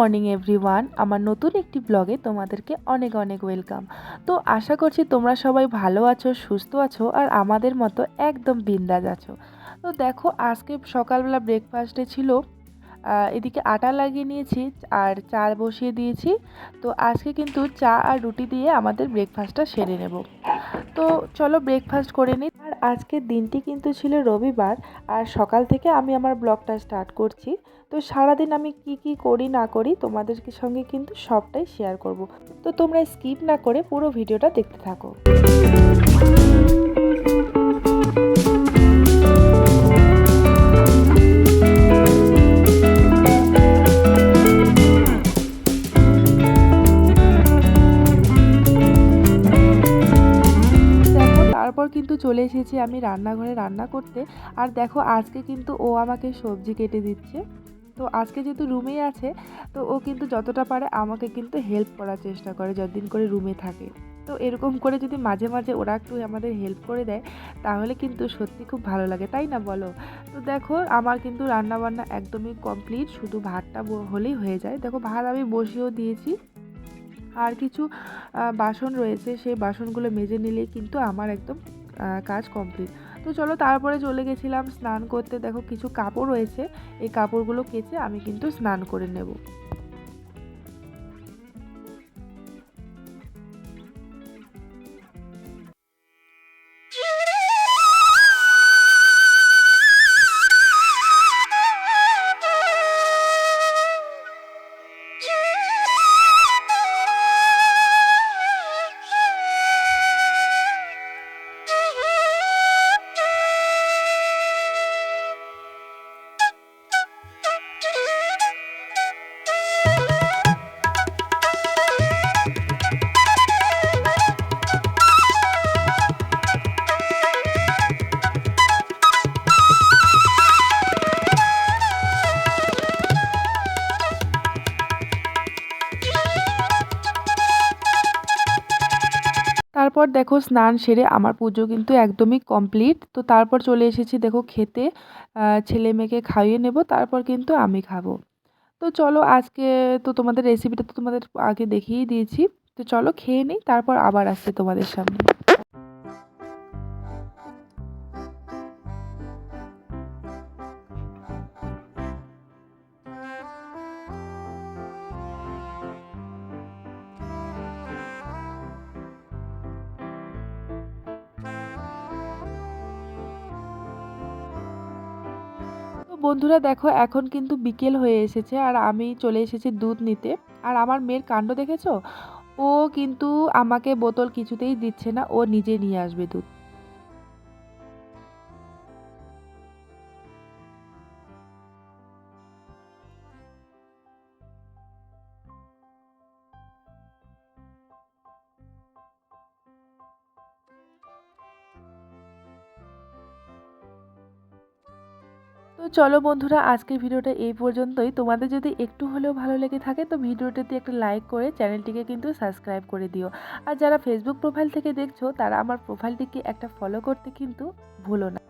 Morning everyone, আমার নতুন একটি ব্লগে তোমাদেরকে অনেক অনেক ওয়েলকাম। তো আশা করছি তোমরা সবাই ভালো আছো, সুস্থ আছো আর আমাদের মতো একদম বিন্দাজ আছো। তো দেখো, আজকে সকালবেলা ব্রেকফাস্টে ছিল এদিকে আটা লাগিয়ে নিয়েছি আর চা বসিয়ে দিয়েছি। তো আজকে কিন্তু চা আর রুটি দিয়ে আমাদের ব্রেকফাস্টটা সেরে নেব। তো চলো ব্রেকফাস্ট করে নিই। আর আজকের দিনটি কিন্তু ছিল রবিবার আর সকাল থেকে আমি আমার ব্লগটা স্টার্ট করছি। তো সারাদিন আমি কি কি করি না করি তোমাদের সঙ্গে কিন্তু সবটাই শেয়ার করব। তো তোমরা স্কিপ না করে পুরো ভিডিওটা দেখতে থাকো। কিন্তু চলে এসেছি আমি রান্নাঘরে রান্না করতে। আর দেখো, আজকে কিন্তু ও আমাকে সবজি কেটে দিচ্ছে। তো আজকে যেহেতু রুমেই আছে, তো ও কিন্তু যতটা পারে আমাকে কিন্তু হেল্প করার চেষ্টা করে, যতদিন করে রুমে থাকে। তো এরকম করে যদি মাঝে মাঝে ওরা একটু আমাদের হেল্প করে দেয়, তাহলে কিন্তু সত্যি খুব ভালো লাগে, তাই না বলো? তো দেখো, আমার কিন্তু রান্না বান্না একদমই কমপ্লিট শুধু ভাতটা হলেই হয়ে যায়। দেখো, ভাত আমি বসিয়েও দিয়েছি। আর কিছু বাসন রয়েছে, সেই বাসনগুলো মেজে নিলেই কিন্তু আমার একদম কাজ কমপ্লিট তো চলো তারপরে চলে গেছিলাম স্নান করতে। দেখো কিছু কাপড় রয়েছে। এই কাপড়গুলো কেচে আমি কিন্তু স্নান করে নেব। তারপর দেখো স্নান সেরে আমার পুজো কিন্তু একদমই কমপ্লিট তো তারপর চলে এসেছি দেখো খেতে। ছেলে মেয়েকে খাইয়ে নেব, তারপর কিন্তু আমি খাব। তো চলো আজকে তো তোমাদের রেসিপিটা তো তোমাদের আগে দেখিয়েই দিয়েছি। তো চলো খেয়ে নিই, তারপর আবার আসছে তোমাদের সামনে। বন্ধুরা দেখো, এখন কিন্তু বিকেল হয়ে এসেছে আর আমি চলে এসেছি দুধ নিতে। আর আমার মেয়ের কাণ্ড দেখেছ? ও কিন্তু আমাকে বোতল কিছুতেই দিচ্ছে না, ও নিজে নিয়ে আসবে দুধ। তো চলো বন্ধুরা, আজকের ভিডিওটা এই পর্যন্তই। তোমাদের যদি একটু হলেও ভালো লেগে থাকে, তো ভিডিওটাতে একটা লাইক করে চ্যানেলটিকে কিন্তু সাবস্ক্রাইব করে দিও। আর যারা ফেসবুক প্রোফাইল থেকে দেখছ, তারা আমার প্রোফাইলটিকে একটা ফলো করতে কিন্তু ভুলো না।